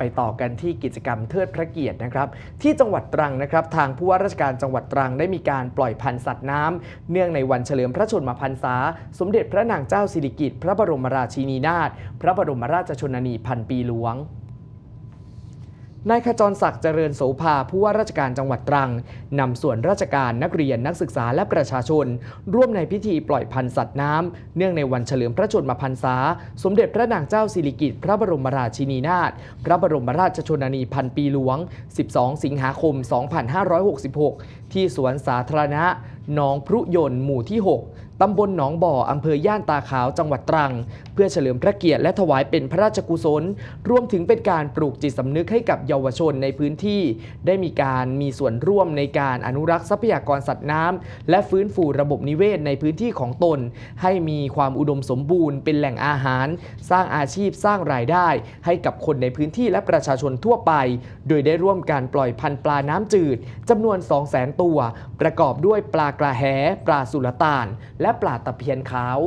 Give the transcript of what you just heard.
ไปต่อกันที่กิจกรรมเทิดพระเกียรตินะครับ ที่จังหวัดตรังนะครับ ทางผู้ว่าราชการจังหวัดตรังได้มีการปล่อยพันธุ์สัตว์น้ำเนื่องในวันเฉลิมพระชนมพรรษา สมเด็จพระนางเจ้าสิริกิติ์พระบรมราชินีนาถพระบรมราชชนนีพันปีหลวง นายขจรศักดิ์เจริญโสภาผู้ว่าราชการจังหวัดตรังนำส่วนราชการนักเรียนนักศึกษาและประชาชน ร่วมในพิธีปล่อยพันธุ์สัตว์น้ำ เนื่องในวันเฉลิมพระชนมพรรษา สมเด็จพระนางเจ้าสิริกิติ์พระบรมราชินีนาถพระบรมราชชนนีพันปีหลวง 12 สิงหาคม 2566 ที่สวนสาธารณะหนองพรุยนหมู่ที่ 6 ตำบลหนองบ่อ อำเภอย่านตาขาว จังหวัดตรัง เพื่อเฉลิมพระเกียรติและถวายเป็นพระราชกุศล รวมถึงเป็นการปลูกจิตสำนึกให้กับเยาวชนในพื้นที่ ได้มีการมีส่วนร่วมในการอนุรักษ์ทรัพยากรสัตว์น้ำและฟื้นฟูระบบนิเวศในพื้นที่ของตน ให้มีความอุดมสมบูรณ์เป็นแหล่งอาหาร สร้างอาชีพสร้างรายได้ ให้กับคนในพื้นที่และประชาชนทั่วไป โดยได้ร่วมการปล่อยพันธุ์ปลาน้ำจืดจำนวน 200,000ตัว ประกอบด้วยปลากระแหปลาสุลต่าน และปลาตะเพียนขาว